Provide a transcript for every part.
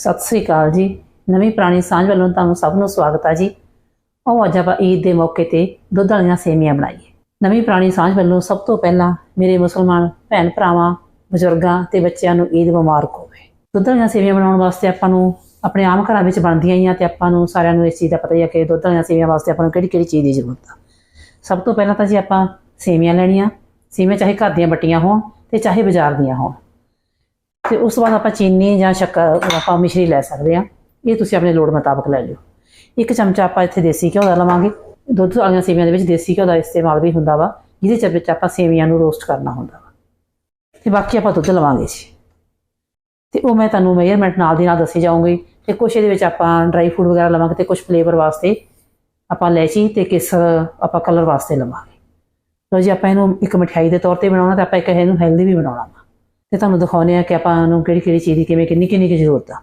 ਸਤਿ ਸ੍ਰੀ ਅਕਾਲ ਜੀ। ਨਵੀਂ ਪੁਰਾਣੀ ਸਾਂਝ ਵੱਲੋਂ ਤੁਹਾਨੂੰ ਸਭ ਨੂੰ ਸਵਾਗਤ ਹੈ ਜੀ। ਆਓ ਅੱਜ ਆਪਾਂ ਈਦ ਦੇ ਮੌਕੇ ਤੇ ਦੁੱਧ ਵਾਲੀਆਂ ਸੇਮੀਆਂ ਬਣਾਈਏ। ਨਵੀਂ ਪੁਰਾਣੀ ਸਾਂਝ ਵੱਲੋਂ ਸਭ ਤੋਂ ਪਹਿਲਾਂ ਮੇਰੇ ਮੁਸਲਮਾਨ ਭੈਣ ਭਰਾਵਾਂ, ਬਜ਼ੁਰਗਾਂ ਤੇ ਬੱਚਿਆਂ ਨੂੰ ਈਦ ਮੁਬਾਰਕ ਹੋਵੇ। ਦੁੱਧ ਵਾਲੀਆਂ ਸੇਮੀਆਂ ਬਣਾਉਣ ਵਾਸਤੇ ਆਪਾਂ ਨੂੰ ਆਪਣੇ ਆਮ ਘਰਾਂ ਵਿੱਚ ਬਣਦੀਆਂ ਹੀ ਆ ਤੇ ਆਪਾਂ ਨੂੰ ਸਾਰਿਆਂ ਨੂੰ ਇਸ ਚੀਜ਼ ਦਾ ਪਤਾ ਹੀ ਆ ਕਿ ਦੁੱਧ ਵਾਲੀਆਂ ਸੇਮੀਆਂ ਵਾਸਤੇ ਆਪਾਂ ਨੂੰ ਕਿਹੜੀ ਕਿਹੜੀ ਚੀਜ਼ ਦੀ ਜ਼ਰੂਰਤ ਆ। ਸਭ ਤੋਂ ਪਹਿਲਾਂ ਤਾਂ ਜੀ ਆਪਾਂ ਸੇਮੀਆਂ ਲੈਣੀਆਂ। ਸੇਮੀਆਂ ਚਾਹੇ ਘਰ ਦੀਆਂ ਬੱਟੀਆਂ ਹੋਣ ਤੇ ਚਾਹੇ ਬਾਜ਼ਾਰ ਦੀਆਂ ਹੋਣ। ਤੇ ਉਸ ਤੋਂ ਬਾਅਦ ਆਪਾਂ ਚੀਨੀ ਜਾਂ ਸ਼ੱਕਰ ਆਪਾਂ ਮਿਸ਼ਰੀ ਲੈ ਸਕਦੇ ਆ ਇਹ ਤੁਸੀਂ ਆਪਣੇ ਲੋੜ ਮੁਤਾਬਕ ਲੈ ਲਿਓ। ਇੱਕ ਚਮਚਾ ਆਪਾਂ ਇੱਥੇ ਦੇਸੀ ਘਿਓ ਦਾ ਲਵਾਂਗੇ। ਦੁੱਧ ਵਾਲੀਆਂ ਸੇਵੀਆਂ ਦੇ ਵਿੱਚ ਦੇਸੀ ਘਿਓ ਦਾ ਇਸਤੇਮਾਲ ਵੀ ਹੁੰਦਾ ਵਾ, ਜਿਹਦੇ ਚ ਵਿੱਚ ਆਪਾਂ ਸੇਵੀਆਂ ਨੂੰ ਰੋਸਟ ਕਰਨਾ ਹੁੰਦਾ ਵਾ। ਤੇ ਬਾਕੀ ਆਪਾਂ ਦੁੱਧ ਲਵਾਂਗੇ ਜੀ। ਤੇ ਉਹ ਮੈਂ ਤੁਹਾਨੂੰ ਮੇਜਰਮੈਂਟ ਨਾਲ ਦੀ ਨਾਲ ਦੱਸੀ ਜਾਊਂਗੀ। ਤੇ ਕੁਛ ਇਹਦੇ ਵਿੱਚ ਆਪਾਂ ਡਰਾਈ ਫਰੂਟ ਵਗੈਰਾ ਲਵਾਂਗੇ ਤੇ ਕੁਝ ਫਲੇਵਰ ਵਾਸਤੇ ਆਪਾਂ ਲੈਚੀ ਤੇ ਕੇਸਰ ਆਪਾਂ ਕਲਰ ਵਾਸਤੇ ਲਵਾਂਗੇ। ਲੋ ਜੀ, ਆਪਾਂ ਇਹਨੂੰ ਇੱਕ ਮਠਿਆਈ ਦੇ ਤੌਰ ਤੇ ਬਣਾਉਣਾ ਤੇ ਆਪਾਂ ਇੱਕ ਇਹਨੂੰ ਹੈਲਦੀ ਵੀ ਬਣਾਉਣਾ ਵਾ। ਤੇ ਤੁਹਾਨੂੰ ਦਿਖਾਉਂਦੇ ਆ ਕਿ ਆਪਾਂ ਨੂੰ ਕਿਹੜੀ ਕਿਹੜੀ ਚੀਜ਼ ਦੀ ਕਿਵੇਂ ਕਿੰਨੀ ਕਿੰਨੀ ਕੀ ਜ਼ਰੂਰਤ ਆ।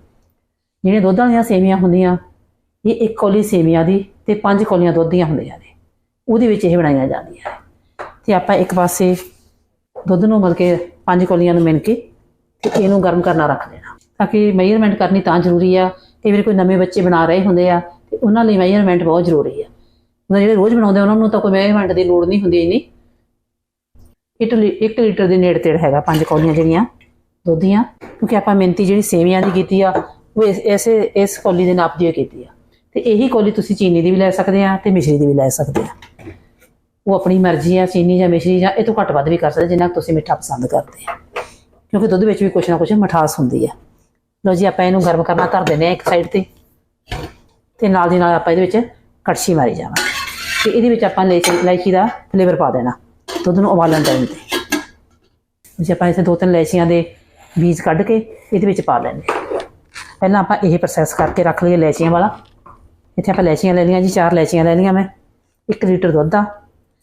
ਜਿਹੜੀਆਂ ਦੁੱਧ ਵਾਲੀਆਂ ਸੇਵੀਆਂ ਹੁੰਦੀਆਂ ਇਹ ਇੱਕ ਕੌਲੀ ਸੇਵੀਆਂ ਦੀ ਤੇ ਪੰਜ ਕੌਲੀਆਂ ਦੁੱਧ ਦੀਆਂ ਹੁੰਦੀਆਂ ਨੇ। ਉਹਦੇ ਵਿੱਚ ਇਹ ਬਣਾਈਆਂ ਜਾਂਦੀਆਂ ਨੇ। ਤੇ ਆਪਾਂ ਇੱਕ ਪਾਸੇ ਦੁੱਧ ਨੂੰ ਮਤਲਬ ਕਿ ਪੰਜ ਕੌਲੀਆਂ ਨੂੰ ਮਿਣ ਕੇ ਤੇ ਇਹਨੂੰ ਗਰਮ ਕਰਨਾ ਰੱਖ ਦੇਣਾ। ਤਾਂ ਕਿ ਮੈਜਰਮੈਂਟ ਕਰਨੀ ਤਾਂ ਜ਼ਰੂਰੀ ਆ। ਕਈ ਵਾਰ ਕੋਈ ਨਵੇਂ ਬੱਚੇ ਬਣਾ ਰਹੇ ਹੁੰਦੇ ਆ ਤੇ ਉਹਨਾਂ ਲਈ ਮੈਜਰਮੈਂਟ ਬਹੁਤ ਜ਼ਰੂਰੀ ਆ। ਉਹਨਾਂ ਜਿਹੜੇ ਰੋਜ਼ ਬਣਾਉਂਦੇ ਆ, ਉਹਨਾਂ ਨੂੰ ਤਾਂ ਕੋਈ ਮੈਜ਼ਰਮੈਂਟ ਦੀ ਲੋੜ ਨਹੀਂ ਹੁੰਦੀ ਇੰਨੀ। ਇੱਕ ਲੀ- ਇੱਕ ਲੀਟਰ ਦੇ ਨੇੜੇ ਤੇੜ ਹੈਗਾ ਪੰਜ ਕੌਲੀਆਂ ਜਿਹੜੀਆਂ ਦੁੱਧ ਦੀਆਂ ਕਿਉਂਕਿ ਆਪਾਂ ਮਿਹਨਤੀ ਜਿਹੜੀ ਸੇਵੀਆਂ ਦੀ ਕੀਤੀ ਆ, ਉਹ ਇਸੇ, ਇਸ ਕੌਲੀ ਦੇ ਨਾਪ ਦੀ ਓ ਕੀਤੀ ਆ। ਤੇ ਇਹੀ ਕੌਲੀ ਤੁਸੀਂ ਚੀਨੀ ਦੀ ਵੀ ਲੈ ਸਕਦੇ ਆ ਤੇ ਮਿਸ਼ਰੀ ਦੀ ਵੀ ਲੈ ਸਕਦੇ ਆ। ਉਹ ਆਪਣੀ ਮਰਜ਼ੀ ਆ, ਚੀਨੀ ਜਾਂ ਮਿਸ਼ਰੀ ਜਾਂ ਇਹ ਤੋਂ ਘੱਟ ਵੱਧ ਵੀ ਕਰ ਸਕਦੇ, ਜਿੰਨਾ ਕੁ ਤੁਸੀਂ ਮਿੱਠਾ ਪਸੰਦ ਕਰਦੇ ਆ। ਕਿਉਂਕਿ ਦੁੱਧ ਵਿੱਚ ਵੀ ਕੁਛ ਨਾ ਕੁਛ ਮਿਠਾਸ ਹੁੰਦੀ ਆ। ਲਓ ਜੀ, ਆਪਾਂ ਇਹਨੂੰ ਗਰਮ ਕਰਨਾ, ਧਰ ਦਿੰਦੇ ਆ ਇੱਕ ਸਾਈਡ ਤੇ। ਤੇ ਨਾਲ ਦੀ ਨਾਲ ਆਪਾਂ ਇਹਦੇ ਵਿੱਚ ਕੜਛੀ ਮਾਰੀ ਜਾਵਾਂ ਤੇ ਇਹਦੇ ਵਿੱਚ ਆਪਾਂ ਇਲਾਇਚੀ ਇਲਾਇਚੀ ਦਾ ਫਲੇਵਰ ਪਾ ਦੇਣਾ। ਦੁੱਧ ਨੂੰ ਉਬਾਲਣ ਟਾਈਮ ਤੇ ਜੇ ਆਪਾਂ ਇਸੇ ਦੋ ਤਿੰਨ ਲੈਚੀਆਂ ਦੇ ਬੀਜ ਕੱਢ ਕੇ ਇਹਦੇ ਵਿੱਚ ਪਾ ਲੈਣੇ ਪਹਿਲਾਂ ਆਪਾਂ ਇਹ ਪ੍ਰੋਸੈਸ ਕਰਕੇ ਰੱਖ ਲਈਏ ਲੈਚੀਆਂ ਵਾਲਾ। ਇੱਥੇ ਆਪਾਂ ਲੈਚੀਆਂ ਲੈ ਲਈਆਂ ਜੀ ਚਾਰ ਇਲਾਇਚੀਆਂ ਲੈ ਲਈਆਂ ਮੈਂ। 1 ਲੀਟਰ ਦੁੱਧ ਆ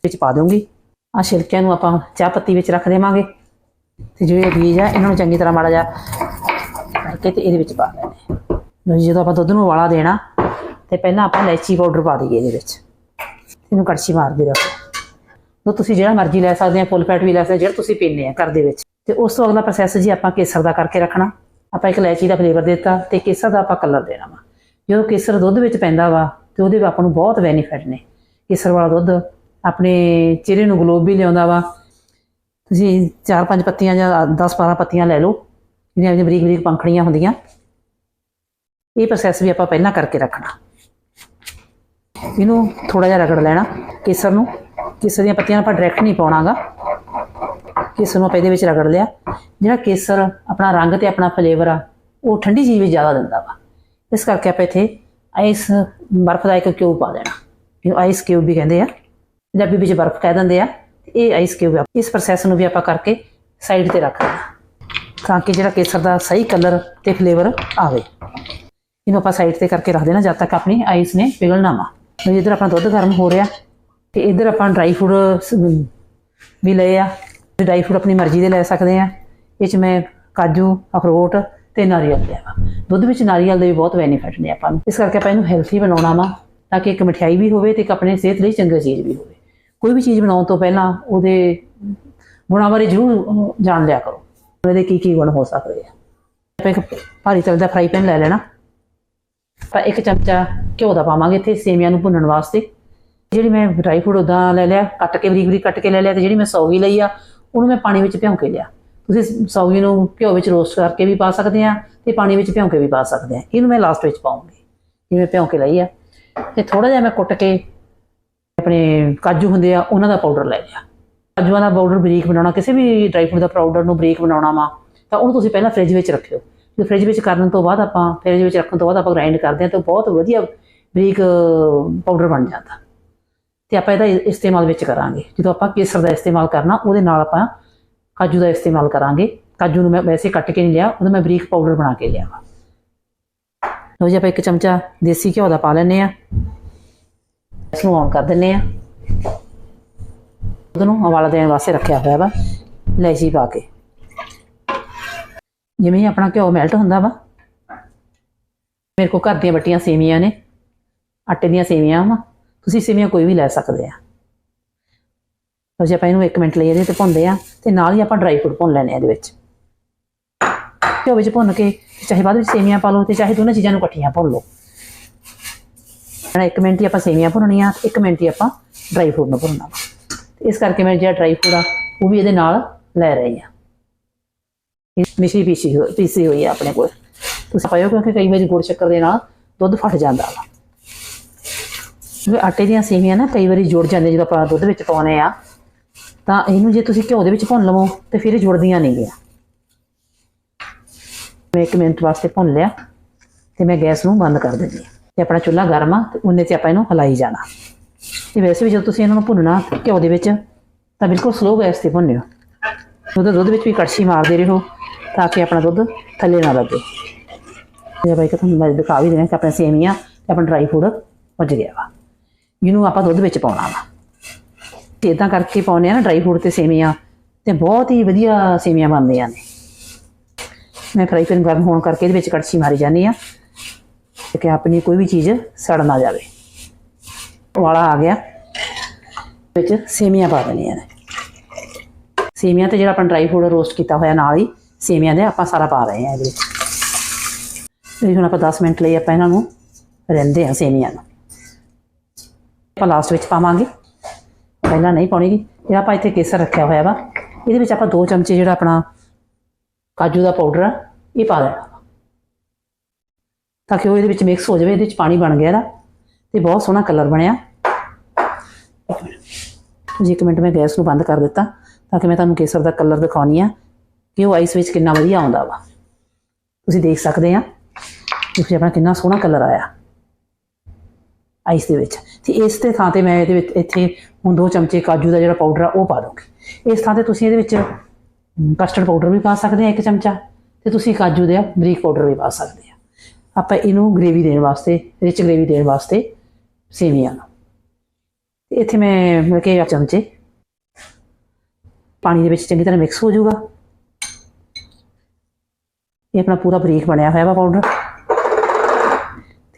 ਵਿੱਚ ਪਾ ਦੂੰਗੀ ਆ ਛਿਲਕਿਆਂ ਨੂੰ ਆਪਾਂ ਚਾਹ ਪੱਤੀ ਵਿੱਚ ਰੱਖ ਦੇਵਾਂਗੇ। ਤੇ ਜਿਹੜੇ ਬੀਜ ਆ ਇਹਨਾਂ ਨੂੰ ਚੰਗੀ ਤਰ੍ਹਾਂ ਮਾੜਾ ਜਿਹਾ ਕਰਕੇ ਤੇ ਇਹਦੇ ਵਿੱਚ ਪਾ ਲੈਣੇ ਲਓ ਜੀ, ਜਦੋਂ ਆਪਾਂ ਦੁੱਧ ਨੂੰ ਉਬਾਲਾ ਦੇਣਾ ਤੇ ਪਹਿਲਾਂ ਆਪਾਂ ਇਲਾਇਚੀ ਪਾਊਡਰ ਪਾ ਦਈਏ ਇਹਦੇ ਵਿੱਚ। ਇਹਨੂੰ ਕੜਛੀ ਮਾਰਦੇ ਰਹੋ। ਉਹ ਤੁਸੀਂ ਜਿਹੜਾ ਮਰਜ਼ੀ ਲੈ ਸਕਦੇ ਆ, ਫੁੱਲ ਫੈਟ ਵੀ ਲੈ ਸਕਦੇ ਜਿਹੜਾ ਤੁਸੀਂ ਪੀਂਦੇ ਆ ਘਰ ਦੇ ਵਿੱਚ। ਤੇ ਉਸ ਤੋਂ ਅਗਲਾ ਪ੍ਰੋਸੈਸ ਜੀ ਆਪਾਂ ਕੇਸਰ ਦਾ ਕਰਕੇ ਰੱਖਣਾ। ਆਪਾਂ ਇੱਕ ਇਲਾਇਚੀ ਦਾ ਫਲੇਵਰ ਦਿੱਤਾ ਤੇ ਕੇਸਰ ਦਾ ਆਪਾਂ ਕਲਰ ਦੇਣਾ ਵਾ। ਜਦੋਂ ਕੇਸਰ ਦੁੱਧ ਵਿੱਚ ਪੈਂਦਾ ਵਾ ਤੇ ਉਹਦੇ ਆਪਾਂ ਨੂੰ ਬਹੁਤ ਬੈਨੀਫਿਟ ਨੇ। ਕੇਸਰ ਵਾਲਾ ਦੁੱਧ ਆਪਣੇ ਚਿਹਰੇ ਨੂੰ ਗਲੋਬ ਵੀ ਲਿਆਉਂਦਾ ਵਾ। ਤੁਸੀਂ ਚਾਰ ਪੰਜ ਪੱਤੀਆਂ ਜਾਂ 10 12 ਪੱਤੀਆਂ ਲੈ ਲਓ, ਜਿਹੜੀਆਂ ਜਿਹੜੀਆਂ ਬਰੀਕ ਬਰੀਕ ਪੰਖੜੀਆਂ ਹੁੰਦੀਆਂ। ਇਹ ਪ੍ਰੋਸੈਸ ਵੀ ਆਪਾਂ ਪਹਿਲਾਂ ਕਰਕੇ ਰੱਖਣਾ। ਇਹਨੂੰ ਥੋੜਾ ਜਿਹਾ ਰਗੜ ਲੈਣਾ ਕੇਸਰ ਨੂੰ। ਕੇਸਰ ਦੀਆਂ ਪੱਤੀਆਂ ਆਪਾਂ ਡਾਇਰੈਕਟ ਨਹੀਂ ਪਾਉਣਾਗਾ। ਕੇਸਰ ਨੂੰ ਆਪਾਂ ਇਹਦੇ ਵਿੱਚ ਰਗੜ ਲਿਆ। ਜਿਹੜਾ ਕੇਸਰ ਆਪਣਾ ਰੰਗ ਤੇ ਆਪਣਾ ਫਲੇਵਰ ਆ, ਉਹ ਠੰਡੀ ਚੀਜ਼ ਵਿੱਚ ਜ਼ਿਆਦਾ ਦਿੰਦਾ ਵਾ। ਇਸ ਕਰਕੇ ਆਪਾਂ ਇੱਥੇ ਆਈਸ ਬਰਫ਼ ਦਾ ਇੱਕ ਕਿਊਬ ਪਾ ਦੇਣਾ। ਇਹਨੂੰ ਆਈਸ ਕਿਊਬ ਵੀ ਕਹਿੰਦੇ ਆ, ਪੰਜਾਬੀ ਵਿੱਚ ਬਰਫ਼ ਕਹਿ ਦਿੰਦੇ ਆ, ਤੇ ਇਹ ਆਈਸ ਕਿਊਬ ਆ। ਇਸ ਪ੍ਰੋਸੈਸ ਨੂੰ ਵੀ ਆਪਾਂ ਕਰਕੇ ਸਾਈਡ ਤੇ ਰੱਖ ਦੇਣਾ, ਤਾਂ ਕਿ ਜਿਹੜਾ ਕੇਸਰ ਦਾ ਸਹੀ ਕਲਰ ਤੇ ਫਲੇਵਰ ਆਵੇ। ਇਹਨੂੰ ਆਪਾਂ ਸਾਈਡ ਤੇ ਕਰਕੇ ਰੱਖ ਦੇਣਾ, ਜਦ ਤੱਕ ਆਪਣੀ ਆਈਸ ਨੇ ਪਿਘਲਣਾ ਵਾ। ਤੇ ਇੱਧਰ ਆਪਣਾ ਦੁੱਧ ਗਰਮ ਹੋ ਰਿਹਾ ਤੇ ਇੱਧਰ ਆਪਾਂ ਡਰਾਈ ਫਰੂਟ ਵੀ ਲਏ ਆ। ਡਰਾਈ ਫਰੂਟ ਆਪਣੀ ਮਰਜ਼ੀ ਦੇ ਲੈ ਸਕਦੇ ਆ। ਇਹ ਚ ਮੈਂ ਕਾਜੂ, ਅਖਰੋਟ ਤੇ ਨਾਰੀਅਲ ਲਿਆ ਵਾ। ਦੁੱਧ ਵਿੱਚ ਨਾਰੀਅਲ ਦੇ ਵੀ ਬਹੁਤ ਬੈਨੀਫਿਟ ਨੇ ਆਪਾਂ ਨੂੰ। ਇਸ ਕਰਕੇ ਆਪਾਂ ਇਹਨੂੰ ਹੈਲਥੀ ਬਣਾਉਣਾ ਵਾ, ਤਾਂ ਕਿ ਇੱਕ ਮਠਿਆਈ ਵੀ ਹੋਵੇ ਤੇ ਇੱਕ ਆਪਣੇ ਸਿਹਤ ਲਈ ਚੰਗੀ ਚੀਜ਼ ਵੀ ਹੋਵੇ। ਕੋਈ ਵੀ ਚੀਜ਼ ਬਣਾਉਣ ਤੋਂ ਪਹਿਲਾਂ ਉਹਦੇ ਗੁਣਾਂ ਬਾਰੇ ਜ਼ਰੂਰ ਜਾਣ ਲਿਆ ਕਰੋ। ਉਹਦੇ ਕੀ ਕੀ ਗੁਣ ਹੋ ਸਕਦੇ ਆ। ਆਪਾਂ ਇੱਕ ਭਾਰੀ ਤਲ ਦਾ ਫਰਾਈ ਪੈਨ ਲੈ ਲੈਣਾ। ਆਪਾਂ ਇੱਕ ਚਮਚਾ ਘਿਓ ਦਾ ਪਾਵਾਂਗੇ ਇੱਥੇ, ਸੇਮੀਆਂ ਨੂੰ ਭੁੰਨਣ ਵਾਸਤੇ। ਜਿਹੜੀ ਮੈਂ ਡਰਾਈ ਫਰੂਟ ਉਦਾਂ ਲੈ ਲਿਆ, ਕੱਟ ਕੇ ਬਰੀਕ ਬਰੀਕ ਕੱਟ ਕੇ ਲੈ ਲਿਆ ਤੇ ਜਿਹੜੀ ਮੈਂ ਸੌਗੀ ਲਈ ਆ, ਉਹਨੂੰ ਮੈਂ ਪਾਣੀ ਵਿੱਚ ਭਿਉਂ ਕੇ ਲਿਆ। ਤੁਸੀਂ ਸੌਗੀ ਨੂੰ ਘਿਓ ਵਿੱਚ ਰੋਸਟ ਕਰਕੇ ਵੀ ਪਾ ਸਕਦੇ ਆ ਤੇ ਪਾਣੀ ਵਿੱਚ ਭਿਉਂ ਕੇ ਵੀ ਪਾ ਸਕਦੇ ਆ। ਇਹਨੂੰ ਮੈਂ ਲਾਸਟ ਵਿੱਚ ਪਾਉਂਗੀ। ਜਿਵੇਂ ਭਿਉਂ ਕੇ ਲਈ ਆ। ਤੇ ਥੋੜਾ ਜਿਹਾ ਮੈਂ ਕੁੱਟ ਕੇ ਆਪਣੇ ਕਾਜੂ ਹੁੰਦੇ ਆ, ਉਹਨਾਂ ਦਾ ਪਾਊਡਰ ਲੈ ਲਿਆ। ਕਾਜੂਆਂ ਦਾ ਪਾਊਡਰ ਬਰੀਕ ਬਣਾਉਣਾ, ਕਿਸੇ ਵੀ ਡਰਾਈ ਫਰੂਟ ਦਾ ਪਾਊਡਰ ਨੂੰ ਬਰੀਕ ਬਣਾਉਣਾ ਵਾ, ਤਾਂ ਉਹਨੂੰ ਤੁਸੀਂ ਪਹਿਲਾਂ ਫ੍ਰਿਜ ਵਿੱਚ ਰੱਖਿਓ। ਜੇ ਫ੍ਰਿਜ ਵਿੱਚ ਕਰਨ ਤੋਂ ਬਾਅਦ ਆਪਾਂ ਫ੍ਰਿਜ ਵਿੱਚ ਰੱਖਣ ਤੋਂ ਬਾਅਦ ਆਪਾਂ ਗ੍ਰਾਈਂਡ ਕਰਦੇ ਹਾਂ ਤਾਂ ਬਹੁਤ ਵਧੀਆ ਬਰੀਕ ਪਾਊਡਰ ਬਣ ਜਾਂਦਾ। ਤੇ ਆਪਾਂ ਇਹਦਾ ਇਸਤੇਮਾਲ ਵਿੱਚ ਕਰਾਂਗੇ। ਜਦੋਂ ਆਪਾਂ ਕੇਸਰ ਦਾ ਇਸਤੇਮਾਲ ਕਰਨਾ, ਉਹਦੇ ਨਾਲ ਆਪਾਂ ਕਾਜੂ ਦਾ ਇਸਤੇਮਾਲ ਕਰਾਂਗੇ। ਕਾਜੂ ਨੂੰ ਮੈਂ ਵੈਸੇ ਕੱਟ ਕੇ ਨਹੀਂ ਲਿਆ ਉਹਦਾ ਮੈਂ ਬਰੀਕ ਪਾਊਡਰ ਬਣਾ ਕੇ ਲਿਆ ਵਾ ਲਓ ਜੀ, ਆਪਾਂ ਇੱਕ ਚਮਚਾ ਦੇਸੀ ਘਿਓ ਦਾ ਪਾ ਲੈਨੇ ਆ ਇਸ ਨੂੰ ਔਨ ਕਰ ਦਿੰਨੇ ਆ ਉਹਨੂੰ ਉਬਾਲਾ ਦੇਣ ਵਾਸਤੇ ਰੱਖਿਆ ਹੋਇਆ ਵਾ, ਇਲਾਇਚੀ ਪਾ ਕੇ। ਜਿਵੇਂ ਹੀ ਆਪਣਾ ਘਿਓ ਮੈਲਟ ਹੁੰਦਾ ਵਾ, ਮੇਰੇ ਕੋਲ ਘਰ ਦੀਆਂ ਬੱਟੀਆਂ ਸੇਵੀਆਂ ਨੇ, ਆਟੇ ਦੀਆਂ ਸੇਵੀਆਂ ਵਾ ਤੁਸੀਂ ਸੇਵੀਆਂ ਕੋਈ ਵੀ ਲੈ ਸਕਦੇ ਆ। ਲਓ ਆਪਾਂ ਇਹਨੂੰ 1 ਮਿੰਟ ਲਈ ਇਹਦੇ ਤੇ ਭੁੰਨਦੇ ਆ ਤੇ ਨਾਲ ਹੀ ਆਪਾਂ ਡਰਾਈ ਫਰੂਟ ਭੁੰਨ ਲੈਣੇ ਆ ਇਹਦੇ ਵਿੱਚ। ਘਿਓ ਵਿੱਚ ਭੁੰਨ ਕੇ ਚਾਹੇ ਬਾਅਦ ਵਿੱਚ ਸੇਮੀਆਂ ਪਾ ਲਓ ਤੇ ਚਾਹੇ ਦੋਨਾਂ ਚੀਜ਼ਾਂ ਨੂੰ ਇਕੱਠੀਆਂ ਭੁੰਨ ਲਓ। ਹੁਣ, ਇੱਕ ਮਿੰਟ ਹੀ ਆਪਾਂ ਸੇਮੀਆਂ ਭੁੰਨਣੀਆਂ ਤੇ ਇੱਕ ਮਿੰਟ ਹੀ ਆਪਾਂ ਡਰਾਈ ਫਰੂਟ ਨੂੰ ਭੁੰਨਣਾ। ਇਸ ਕਰਕੇ ਮੈਂ ਜਿਹੜਾ ਡਰਾਈ ਫਰੂਟ ਆ, ਉਹ ਵੀ ਇਹਦੇ ਨਾਲ ਲੈ ਰਹੀ ਆ। ਇਹ ਮਿਸ਼ਰੀ ਪੀਸੀ ਹੋਈ ਪੀਸੀ ਹੋਈ ਆ ਆਪਣੇ ਕੋਲ। ਤੁਸੀਂ ਪਾਇਓ ਕਿਉਂਕਿ ਕਈ ਵਾਰੀ ਗੁੜ ਸ਼ੱਕਰ ਦੇ ਨਾਲ ਦੁੱਧ ਫਟ ਜਾਂਦਾ ਵਾ। ਜਿਵੇਂ ਆਟੇ ਦੀਆਂ ਸੇਵੀਆਂ ਨਾ ਕਈ ਵਾਰੀ ਜੁੜ ਜਾਂਦੇ ਜਦੋਂ ਆਪਾਂ ਦੁੱਧ ਵਿੱਚ ਪਾਉਨੇ ਆ, ਤਾਂ ਇਹਨੂੰ ਜੇ ਤੁਸੀਂ ਘਿਓ ਦੇ ਵਿੱਚ ਭੁੰਨ ਲਵੋ, ਤੇ ਫਿਰ ਇਹ ਜੁੜਦੀਆਂ ਨਹੀਂ ਗਿਆ। ਮੈਂ ਇੱਕ ਮਿੰਟ ਵਾਸਤੇ ਭੁੰਨ ਲਿਆ, ਤੇ ਮੈਂ ਗੈਸ ਨੂੰ ਬੰਦ ਕਰ ਦਿੰਦੀ ਹਾਂ। ਤੇ ਆਪਣਾ ਚੁੱਲ੍ਹਾ ਗਰਮ ਆ, ਤੇ ਉਹਨੇ ਤੇ ਆਪਾਂ ਇਹਨੂੰ ਹਲਾਈ ਜਾਣਾ। ਤੇ ਵੈਸੇ ਵੀ ਜਦੋਂ ਤੁਸੀਂ ਇਹਨਾਂ ਨੂੰ ਭੁੰਨਣਾ ਘਿਓ ਦੇ ਵਿੱਚ, ਤਾਂ ਬਿਲਕੁਲ ਸਲੋ ਗੈਸ ਤੇ ਭੁੰਨਿਓ। ਉਹਦੇ ਦੁੱਧ ਵਿੱਚ ਵੀ ਕੜਛੀ ਮਾਰਦੇ ਰਹੋ, ਤਾਂ ਕਿ ਆਪਣਾ ਦੁੱਧ ਥੱਲੇ ਨਾ ਲੱਗੇ। ਜੇ ਬਾਈ ਕਿ ਤੁਹਾਨੂੰ ਮੈਂ ਦਿਖਾ ਵੀ ਦੇਣਾ ਕਿ ਆਪਣਾ ਸੇਮੀਆਂ ਤੇ ਆਪਣਾ ਡਰਾਈ ਫਰੂਟ ਭੁੱਜ ਗਿਆ ਵਾ। ਜਿਹਨੂੰ ਆਪਾਂ ਦੁੱਧ ਵਿੱਚ ਪਾਉਣਾ ਵਾ। ਤੇ ਇਦਾਂ ਕਰਕੇ ਪਾਉਨੇ ਆ ਨਾ ਡਰਾਈ ਫਰੂਟ ਤੇ ਸੇਮੀਆਂ, ਤੇ ਬਹੁਤ ਹੀ ਵਧੀਆ ਸੇਮੀਆਂ ਬਣਦੀਆਂ ਨੇ। ਮੈਂ ਫਰਾਈ ਪੈਨ ਗਰਮ ਹੋਣ ਕਰਕੇ ਇਹਦੇ ਵਿੱਚ ਕੜਛੀ ਮਾਰੀ ਜਾਂਦੀ ਆ, ਕਿ ਆਪਣੀ ਕੋਈ ਵੀ ਚੀਜ਼ ਸੜ ਨਾ ਜਾਵੇ। ਵਾਲਾ ਆ ਗਿਆ, ਵਿੱਚ ਸੇਮੀਆਂ ਪਾ ਦੇਣੀਆਂ ਨੇ। ਸੇਮੀਆਂ ਤੇ ਜਿਹੜਾ ਆਪਾਂ ਡਰਾਈ ਫਰੂਟ ਰੋਸਟ ਕੀਤਾ ਹੋਇਆ ਨਾਲ ਹੀ, ਸੇਮੀਆਂ ਦੇ ਆਪਾਂ ਸਾਰਾ ਪਾ ਰਹੇ ਹਾਂ ਇਹਦੇ ਵਿੱਚ। ਇਹ ਹੁਣ ਆਪਾਂ 10 ਮਿੰਟ ਲਈ ਆਪਾਂ ਇਹਨਾਂ ਨੂੰ ਰਹਿੰਦੇ ਹਾਂ ਸੇਮੀਆਂ ਨੂੰ। ਆਪਾਂ ਲਾਸਟ ਵਿੱਚ ਪਾਵਾਂਗੇ। ਪਹਿਲਾਂ ਨਹੀਂ ਪਾਉਣੀ ਗੀ ਜਿਹੜਾ ਆਪਾਂ ਇੱਥੇ ਕੇਸਰ ਰੱਖਿਆ ਹੋਇਆ ਵਾ। ਇਹਦੇ ਵਿੱਚ ਆਪਾਂ 2 ਚਮਚੇ ਜਿਹੜਾ ਆਪਣਾ ਕਾਜੂ ਦਾ ਪਾਊਡਰ ਆ, ਇਹ ਪਾ ਦੇਣਾ ਤਾਂ ਕਿ ਉਹ ਇਹਦੇ ਵਿੱਚ ਮਿਕਸ ਹੋ ਜਾਵੇ, ਇਹਦੇ ਵਿੱਚ ਪਾਣੀ ਬਣ ਗਿਆ ਇਹਦਾ। ਤੇ ਬਹੁਤ ਸੋਹਣਾ ਕਲਰ ਬਣਿਆ। ਇੱਕ ਮਿੰਟ। ਜੀ ਇੱਕ ਮਿੰਟ ਮੈਂ ਗੈਸ ਨੂੰ ਬੰਦ ਕਰ ਦਿੱਤਾ, ਤਾਂ ਕਿ ਮੈਂ ਤੁਹਾਨੂੰ ਕੇਸਰ ਦਾ ਕਲਰ ਦਿਖਾਉਣੀ ਆ ਕਿ ਉਹ ਆਈਸ ਵਿੱਚ ਕਿੰਨਾ ਵਧੀਆ ਆਉਂਦਾ ਵਾ। ਤੁਸੀਂ ਦੇਖ ਸਕਦੇ ਆ ਤੁਸੀਂ ਆਪਣਾ ਕਿੰਨਾ ਸੋਹਣਾ ਕਲਰ ਆਇਆ। ਆਈਸ ਦੇ ਵਿੱਚ। ਤੇ ਇਸ ਤੇ ਥਾਂ ਤੇ ਮੈਂ ਇਹਦੇ ਵਿੱਚ ਇੱਥੇ ਹੁਣ ਦੋ ਚਮਚੇ ਕਾਜੂ ਦਾ ਜਿਹੜਾ ਪਾਊਡਰ ਆ, ਉਹ ਪਾ ਦੂੰਗੀ ਇਸ ਥਾਂ ਤੇ ਤੁਸੀਂ ਇਹਦੇ ਵਿੱਚ ਕਸਟਰਡ ਪਾਊਡਰ ਵੀ ਪਾ ਸਕਦੇ ਆ ਇੱਕ ਚਮਚਾ ਤੇ ਤੁਸੀਂ ਕਾਜੂ ਦੇ ਬਰੀਕ ਪਾਊਡਰ ਵੀ ਪਾ ਸਕਦੇ ਆ। ਆਪਾਂ ਇਹਨੂੰ ਗ੍ਰੇਵੀ ਦੇਣ ਵਾਸਤੇ ਰਿਚ ਗ੍ਰੇਵੀ ਦੇਣ ਵਾਸਤੇ ਸੇਵੀਆਂ ਨੂੰ। ਤੇ ਇੱਥੇ ਮੈਂ ਮਿਲ ਕੇ ਆ ਚਮਚੇ। ਪਾਣੀ ਦੇ ਵਿੱਚ ਚੰਗੀ ਤਰ੍ਹਾਂ ਮਿਕਸ ਹੋ ਜਾਊਗਾ। ਇਹ ਆਪਣਾ ਪੂਰਾ ਬਰੀਕ ਬਣਿਆ ਹੋਇਆ ਵਾ ਪਾਊਡਰ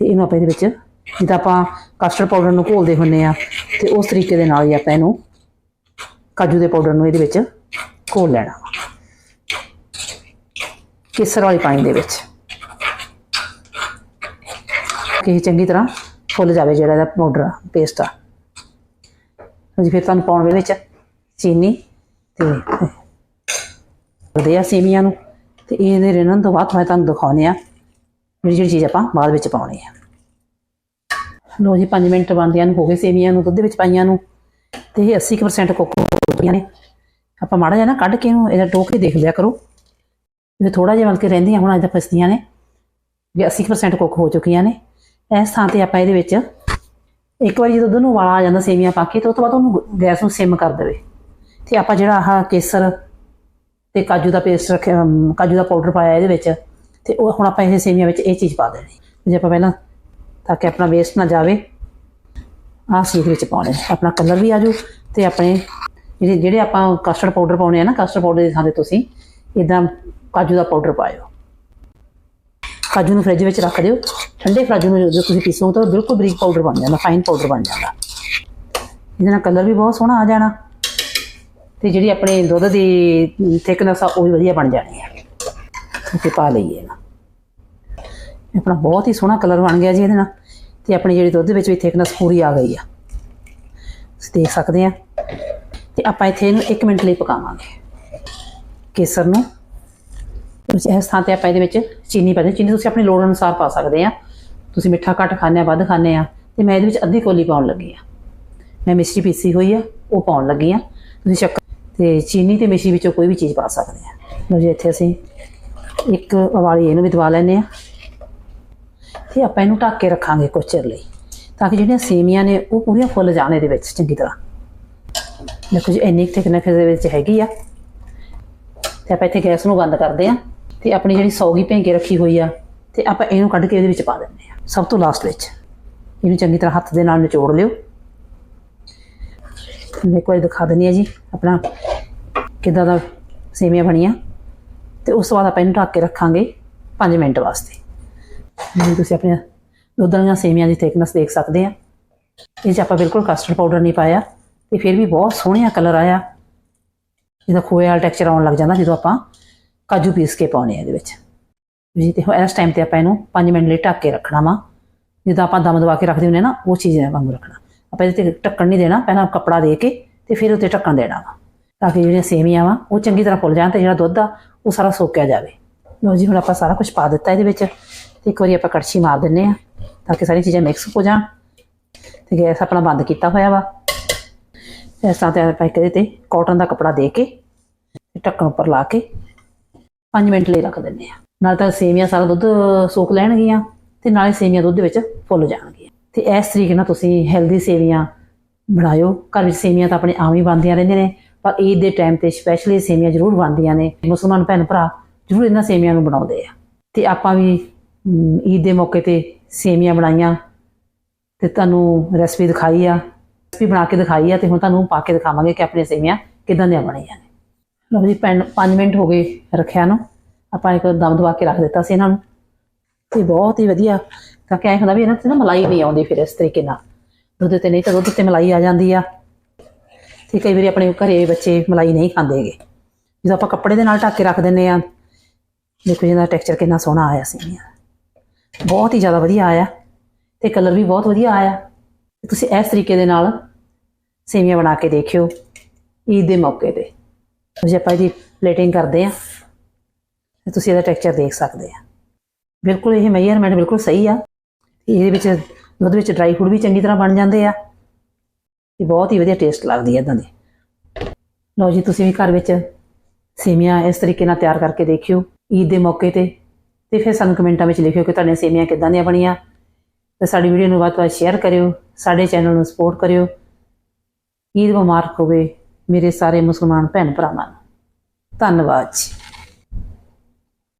ਤੇ ਇਹਨੂੰ ਆਪਾਂ ਇਹਦੇ ਵਿੱਚ ਜਿੱਦਾਂ ਆਪਾਂ ਕਸਟਰਡ ਪਾਊਡਰ ਨੂੰ ਘੋਲਦੇ ਹੁੰਨੇ ਆ ਤੇ ਉਸ ਤਰੀਕੇ ਦੇ ਨਾਲ ਹੀ ਆਪਾਂ ਇਹਨੂੰ ਕਾਜੂ ਦੇ ਪਾਊਡਰ ਨੂੰ ਇਹਦੇ ਵਿੱਚ ਘੋਲ ਲੈਣਾ। ਕੇਸਰ ਵਾਲੇ ਪਾਣੀ ਦੇ ਵਿੱਚ। ਕਿ ਚੰਗੀ ਤਰ੍ਹਾਂ ਫੁੱਲ ਜਾਵੇ ਜਿਹੜਾ ਇਹਦਾ ਪਾਊਡਰ ਪੇਸਟ ਆ। ਹਾਂਜੀ ਫਿਰ ਤੁਹਾਨੂੰ ਪਾਉਣ ਵੇਲੇ ਵਿੱਚ ਚੀਨੀ ਤੇ ਉਹਦੇ ਆ ਸੇਮੀਆਂ ਨੂੰ ਤੇ ਇਹਦੇ ਰਿੰਨਣ ਤੋਂ ਬਾਅਦ ਮੈਂ ਤੁਹਾਨੂੰ ਦਿਖਾਉਂਦੇ ਆ ਜਿਹੜੀ ਜਿਹੜੀ ਚੀਜ਼ ਆਪਾਂ ਬਾਅਦ ਵਿੱਚ ਪਾਉਣੀ ਆ। ਲੋ ਜੀ 5 ਮਿੰਟ ਬੰਦਿਆਂ ਨੂੰ ਹੋ ਗਏ ਸੇਵੀਆਂ ਨੂੰ, ਦੁੱਧ ਵਿੱਚ ਪਾਈਆਂ ਨੂੰ, ਤੇ ਇਹ 80% ਕੁੱਕ ਹੋ ਗਈਆਂ ਨੇ। ਆਪਾਂ ਮਾੜਾ ਜਿਹਾ ਨਾ ਕੱਢ ਕੇ ਇਹਨੂੰ ਇਹਦਾ ਟੋਕ ਕੇ ਦੇਖ ਲਿਆ ਕਰੋ। ਇਹ ਥੋੜਾ ਜਿਹਾ ਬਲਕਿ ਰਹਿੰਦੀਆਂ ਹੁਣ ਅਜੇ ਫਸਦੀਆਂ ਨੇ। ਵੀ 80% ਕੁੱਕ ਹੋ ਚੁੱਕੀਆਂ ਨੇ। ਇਸ ਥਾਂ ਤੇ ਆਪਾਂ ਇਹਦੇ ਵਿੱਚ ਇੱਕ ਵਾਰੀ ਜਦੋਂ ਦੁੱਧ ਨੂੰ ਵਾਲਾ ਆ ਜਾਂਦਾ, ਸੇਵੀਆਂ ਪਾ ਕੇ, ਤੇ ਉਸ ਤੋਂ ਬਾਅਦ ਉਹਨੂੰ ਗੈਸ ਨੂੰ ਸਿਮ ਕਰ ਦੇਵੇ। ਤੇ ਆਪਾਂ ਜਿਹੜਾ ਆਹ ਕੇਸਰ ਤੇ ਕਾਜੂ ਦਾ ਪੇਸਟ ਰੱਖਿਆ ਕਾਜੂ ਦਾ ਪਾਊਡਰ ਪਾਇਆ ਇਹਦੇ ਵਿੱਚ, ਤੇ ਉਹ ਹੁਣ ਆਪਾਂ ਇਹ ਸੇਵੀਆਂ ਵਿੱਚ ਇਹ ਚੀਜ਼ ਪਾ ਦੇਣੀ। ਜੇ ਆਪਾਂ ਪਹਿਲਾਂ ਤਾਂ ਕਿ ਆਪਣਾ ਵੇਸਟ ਨਾ ਜਾਵੇ। ਆਹ ਸੀਖ ਵਿੱਚ ਪਾਉਣੇ ਆਪਣਾ ਕਲਰ ਵੀ ਆਜੂ ਤੇ ਆਪਣੇ ਜਿਹੜੇ ਜਿਹੜੇ ਆਪਾਂ ਕਸਟਰਡ ਪਾਊਡਰ ਪਾਉਣੇ ਆ ਨਾ ਕਸਟਰਡ ਪਾਊਡਰ ਦੀ ਥਾਂ ਤੇ ਤੁਸੀਂ ਇਦਾਂ ਕਾਜੂ ਦਾ ਪਾਊਡਰ ਪਾਇਓ। ਕਾਜੂ ਨੂੰ ਫ੍ਰਿਜ ਵਿੱਚ ਰੱਖ ਦਿਓ। ਠੰਡੇ ਕਾਜੂ ਨੂੰ ਜਦੋਂ ਤੁਸੀਂ ਪੀਸੋ ਤਾਂ ਬਿਲਕੁਲ ਬਰੀਕ ਪਾਊਡਰ ਬਣ ਜਾਂਦਾ ਫਾਈਨ ਪਾਊਡਰ ਬਣ ਜਾਂਦਾ। ਇਹਦੇ ਨਾਲ ਕਲਰ ਵੀ ਬਹੁਤ ਸੋਹਣਾ ਆ ਜਾਣਾ ਤੇ ਜਿਹੜੀ ਆਪਣੇ ਦੁੱਧ ਦੀ ਥਿਕਨੈਸ ਆ, ਉਹ ਵੀ ਵਧੀਆ ਬਣ ਜਾਣੀ ਹੈ ਤੇ ਪਾ ਲਈਏ ਨਾ ਆਪਣਾ ਬਹੁਤ ਹੀ ਸੋਹਣਾ ਕਲਰ ਬਣ ਗਿਆ ਜੀ ਇਹਦੇ ਨਾਲ। ਤੇ ਆਪਣੀ ਜਿਹੜੀ ਦੁੱਧ ਵਿੱਚ ਵੀ ਥਿਕਨੈਸ ਪੂਰੀ ਆ ਗਈ ਆ। ਤੁਸੀਂ ਦੇਖ ਸਕਦੇ ਆ। ਤੇ ਆਪਾਂ ਇੱਥੇ ਇਹਨੂੰ 1 ਮਿੰਟ ਲਈ ਪਕਾਵਾਂਗੇ। ਕੇਸਰ ਨੂੰ। ਉਸ ਇਸ ਥਾਂ ਤੇ ਆਪਾਂ ਇਹਦੇ ਵਿੱਚ ਚੀਨੀ ਪਾ ਦੇ ਚੀਨੀ ਤੁਸੀਂ ਆਪਣੀ ਲੋੜ ਅਨੁਸਾਰ ਪਾ ਸਕਦੇ ਆ। ਤੁਸੀਂ ਮਿੱਠਾ ਘੱਟ ਖਾਂਦੇ ਆ, ਵੱਧ ਖਾਂਦੇ ਆ। ਤੇ ਮੈਂ ਇਹਦੇ ਵਿੱਚ ਅੱਧੀ ਕੋਲੀ ਪਾਉਣ ਲੱਗੀ ਆ। ਮੈਂ ਮਿਸ਼ਰੀ ਪੀਸੀ ਹੋਈ ਆ, ਉਹ ਪਾਉਣ ਲੱਗੀ ਆ। ਤੁਸੀਂ ਸ਼ੱਕਰ ਤੇ ਚੀਨੀ ਤੇ ਮਿਸ਼ਰੀ ਵਿੱਚੋਂ ਕੋਈ ਵੀ ਚੀਜ਼ ਪਾ ਸਕਦੇ ਆ। ਲਓ ਜੀ, ਇੱਥੇ ਅਸੀਂ ਇੱਕ ਉਬਾਲੀ ਇਹਨੂੰ ਵੀ ਦਵਾ ਲੈਂਦੇ ਆ। ਤੇ ਆਪਾਂ ਇਹਨੂੰ ਢੱਕ ਕੇ ਰੱਖਾਂਗੇ ਕੁਝ ਚਿਰ ਲਈ, ਤਾਂ ਕਿ ਜਿਹੜੀਆਂ ਸੇਮੀਆਂ ਨੇ ਉਹ ਪੂਰੀਆਂ ਫੁੱਲ ਜਾਣ ਇਹਦੇ ਵਿੱਚ ਚੰਗੀ ਤਰ੍ਹਾਂ। ਦੇਖੋ ਜੀ, ਇੰਨੀ ਥਿਕਨੈਸ ਦੇ ਵਿੱਚ ਹੈਗੀ ਆ। ਤੇ ਆਪਾਂ ਇੱਥੇ ਗੈਸ ਨੂੰ ਬੰਦ ਕਰਦੇ ਆ ਤੇ ਆਪਣੀ ਜਿਹੜੀ ਸੌਗੀ ਭੇਂ ਰੱਖੀ ਹੋਈ ਆ, ਤੇ ਆਪਾਂ ਇਹਨੂੰ ਕੱਢ ਕੇ ਇਹਦੇ ਵਿੱਚ ਪਾ ਦਿੰਦੇ ਆ ਸਭ ਤੋਂ ਲਾਸਟ ਵਿੱਚ। ਇਹਨੂੰ ਚੰਗੀ ਤਰ੍ਹਾਂ ਹੱਥ ਦੇ ਨਾਲ ਨਿਚੋੜ ਲਿਓ। ਮੈਂ ਇੱਕ ਦਿਖਾ ਦਿੰਦੀ ਆ ਜੀ, ਆਪਣਾ ਕਿੱਦਾਂ ਦਾ ਸੇਮੀਆਂ ਬਣੀਆਂ। ਤੇ ਉਸ ਤੋਂ ਬਾਅਦ ਆਪਾਂ ਇਹਨੂੰ ਢੱਕ ਕੇ ਰੱਖਾਂਗੇ 5 ਮਿੰਟ ਵਾਸਤੇ। ਜਿਵੇਂ ਤੁਸੀਂ ਆਪਣੇ ਦੁੱਧ ਵਾਲੀਆਂ ਸੇਮੀਆਂ ਦੀ ਥਿਕਨੈਸ ਦੇਖ ਸਕਦੇ ਆ। ਇਹ 'ਚ ਆਪਾਂ ਬਿਲਕੁਲ ਕਸਟਰਡ ਪਾਊਡਰ ਨਹੀਂ ਪਾਇਆ ਤੇ ਫਿਰ ਵੀ ਬਹੁਤ ਸੋਹਣਿਆ ਕਲਰ ਆਇਆ। ਜਿਹਦਾ ਖੋਏ ਵਾਲਾ ਟੈਕਸਚਰ ਆਉਣ ਲੱਗ ਜਾਂਦਾ ਜਦੋਂ ਆਪਾਂ ਕਾਜੂ ਪੀਸ ਕੇ ਪਾਉਣੇ ਆ ਇਹਦੇ ਵਿੱਚ। ਜੀ ਤੇ ਇਸ ਟਾਈਮ ਤੇ ਆਪਾਂ ਇਹਨੂੰ 5 ਮਿੰਟ ਲਈ ਢੱਕ ਕੇ ਰੱਖਣਾ ਵਾ। ਜਿੱਦਾਂ ਆਪਾਂ ਦਮ ਦਵਾ ਕੇ ਰੱਖਦੇ ਹੁੰਦੇ ਨਾ, ਉਹ ਚੀਜ਼ ਵਾਂਗੂ ਰੱਖਣਾ। ਆਪਾਂ ਇਹਦੇ ਤੇ ਢੱਕਣ ਨਹੀਂ ਦੇਣਾ, ਪਹਿਲਾਂ ਕੱਪੜਾ ਦੇ ਕੇ ਤੇ ਫਿਰ ਉੱਤੇ ਢੱਕਣ ਦੇਣਾ ਵਾ। ਤਾਂ ਕਿ ਜਿਹੜੀਆਂ ਸੇਵੀਆਂ ਵਾ, ਉਹ ਚੰਗੀ ਤਰ੍ਹਾਂ ਫੁੱਲ ਜਾਣ ਤੇ ਜਿਹੜਾ ਦੁੱਧ ਆ, ਉਹ ਸਾਰਾ ਸੋਕਿਆ ਜਾਵੇ। ਲਓ ਜੀ, ਹੁਣ ਆਪਾਂ ਸਾਰਾ ਕੁਝ ਪਾ ਦਿੱਤਾ ਇਹਦੇ ਵਿੱਚ। ਤੇ ਇੱਕ ਵਾਰੀ ਆਪਾਂ ਕੜਛੀ ਮਾਰ ਦਿੰਨੇ ਆ ਤਾਂ ਕਿ ਸਾਰੀਆਂ ਚੀਜ਼ਾਂ ਮਿਕਸ ਹੋ ਜਾਣ। ਤੇ ਗੈਸ ਆਪਣਾ ਬੰਦ ਕੀਤਾ ਹੋਇਆ ਵਾ। ਇਸ ਤਰ੍ਹਾਂ ਤੇ ਆਪਾਂ ਇੱਕ ਇਹਦੇ ਤੇ ਕਾਟਨ ਦਾ ਕੱਪੜਾ ਦੇ ਕੇ ਤੇ ਢੱਕਣ ਉੱਪਰ ਲਾ ਕੇ 5 ਮਿੰਟ ਲਈ ਰੱਖ ਦਿੰਨੇ ਆ ਨਾਲ ਤਾਂ ਸੇਵੀਆਂ ਸਾਰਾ ਦੁੱਧ ਸੋਕ ਲੈਣਗੀਆਂ ਤੇ ਨਾਲੇ ਸੇਵੀਆਂ ਦੁੱਧ ਵਿੱਚ ਫੁੱਲ ਜਾਣਗੀਆਂ। ਤੇ ਇਸ ਤਰੀਕੇ ਨਾਲ ਤੁਸੀਂ ਹੈਲਦੀ ਸੇਵੀਆਂ ਬਣਾਇਓ। ਘਰ ਵਿੱਚ ਸੇਵੀਆਂ ਤਾਂ ਆਪਣੇ ਆਮ ਹੀ ਬਣਦੀਆਂ ਰਹਿੰਦੀਆਂ ਨੇ, ਪਰ ਈਦ ਦੇ ਟਾਈਮ ਤੇ ਸਪੈਸ਼ਲੀ ਸੇਵੀਆਂ ਜ਼ਰੂਰ ਬਣਦੀਆਂ ਨੇ। ਮੁਸਲਮਾਨ ਭੈਣ ਭਰਾ ਜ਼ਰੂਰ ਇਹਨਾਂ ਸੇਵੀਆਂ ਨੂੰ ਬਣਾਉਂਦੇ ਆ। ਤੇ ਆਪਾਂ ਵੀ ਅਮ, ਈਦ ਦੇ ਮੌਕੇ ਤੇ ਸੇਵੀਆਂ ਬਣਾਈਆਂ ਤੇ ਤੁਹਾਨੂੰ ਰੈਸਪੀ ਦਿਖਾਈ ਆ। ਰੈਸਪੀ ਬਣਾ ਕੇ ਦਿਖਾਈ ਆ ਤੇ ਹੁਣ ਤੁਹਾਨੂੰ ਪਾ ਕੇ ਦਿਖਾਵਾਂਗੇ ਕਿ ਆਪਣੀਆਂ ਸੇਵੀਆਂ ਕਿਦਾਂ ਦੀਆਂ ਬਣੀਆਂ ਨੇ। ਲਓ ਜੀ 5 ਮਿੰਟ ਹੋ ਗਏ ਰੱਖਿਆ ਨੂੰ। ਆਪਾਂ ਇੱਕ ਦਮ ਦਵਾ ਕੇ ਰੱਖ ਦਿੱਤਾ ਸੀ ਇਹਨਾਂ ਨੂੰ। ਤੇ ਬਹੁਤ ਹੀ ਵਧੀਆ ਤਾਂ ਕਿ ਐਂ ਹੁੰਦਾ ਵੀ ਇਹਨਾਂ ਤੇ ਨਾ ਮਲਾਈ ਨਹੀਂ ਆਉਂਦੀ ਫਿਰ ਇਸ ਤਰੀਕੇ ਨਾਲ। ਦੁੱਧ ਤੇ ਨਹੀਂ ਤਾਂ ਦੁੱਧ ਤੇ ਮਲਾਈ ਆ ਜਾਂਦੀ ਆ। ਤੇ ਕਈ ਵਾਰੀ ਆਪਣੇ ਘਰੇ ਬੱਚੇ ਮਲਾਈ ਨਹੀਂ ਖਾਂਦੇਗੇ ਜਦੋਂ ਆਪਾਂ ਕੱਪੜੇ ਦੇ ਨਾਲ ਢੱਕ ਕੇ ਰੱਖ ਦਿੰਨੇ ਆ ਦੇਖੋ ਜੀ ਜਿਹਦਾ ਟੈਕਸਚਰ ਕਿੰਨਾ ਸੋਹਣਾ ਆਇਆ ਸੀ ਬਹੁਤ ਹੀ ਜ਼ਿਆਦਾ ਵਧੀਆ ਆਇਆ ਤੇ ਕਲਰ ਵੀ ਬਹੁਤ ਵਧੀਆ ਆਇਆ। ਤੇ ਤੁਸੀਂ ਇਸ ਤਰੀਕੇ ਦੇ ਨਾਲ ਸੇਵੀਆਂ ਬਣਾ ਕੇ ਦੇਖਿਓ ਈਦ ਦੇ ਮੌਕੇ ਤੇ। ਜੇ, ਆਪਾਂ ਇਹਦੀ ਪਲੇਟਿੰਗ ਕਰਦੇ ਆ ਤੇ ਤੁਸੀਂ ਇਹਦਾ ਟੈਕਸਚਰ ਦੇਖ ਸਕਦੇ ਆ ਬਿਲਕੁਲ ਇਹ ਮੇਜਰਮੈਂਟ ਬਿਲਕੁਲ ਸਹੀ ਆ। ਇਹਦੇ ਵਿੱਚ ਦੁੱਧ ਵਿੱਚ ਡਰਾਈ ਫਰੂਟ ਵੀ ਚੰਗੀ ਤਰ੍ਹਾਂ ਬਣ ਜਾਂਦੇ ਆ। ਤੇ ਬਹੁਤ ਹੀ ਵਧੀਆ ਟੇਸਟ ਲੱਗਦੀ ਹੈ ਇਦਾਂ ਦੀ। ਲਓ ਜੀ, ਤੁਸੀਂ ਵੀ ਘਰ ਵਿੱਚ ਸੇਵੀਆਂ ਇਸ ਤਰੀਕੇ ਨਾਲ ਤਿਆਰ ਕਰਕੇ ਦੇਖਿਓ ਈਦ ਦੇ ਮੌਕੇ ਤੇ। ਤੇ ਫਿਰ ਸਾਨੂੰ ਕਮੈਂਟਾਂ ਵਿੱਚ ਲਿਖਿਓ ਕਿ ਤੁਹਾਡੀਆਂ ਸੇਵੀਆਂ ਕਿੱਦਾਂ ਦੀਆਂ ਬਣੀਆਂ। ਤੇ ਸਾਡੀ ਵੀਡੀਓ ਨੂੰ ਵੱਧ ਤੋਂ ਵੱਧ ਸ਼ੇਅਰ ਕਰਿਓ, ਸਾਡੇ ਚੈਨਲ ਨੂੰ ਸਪੋਰਟ ਕਰਿਓ। ਈਦ ਮੁਬਾਰਕ ਹੋਵੇ ਮੇਰੇ ਸਾਰੇ ਮੁਸਲਮਾਨ ਭੈਣ ਭਰਾਵਾਂ ਨੂੰ। ਧੰਨਵਾਦ ਜੀ।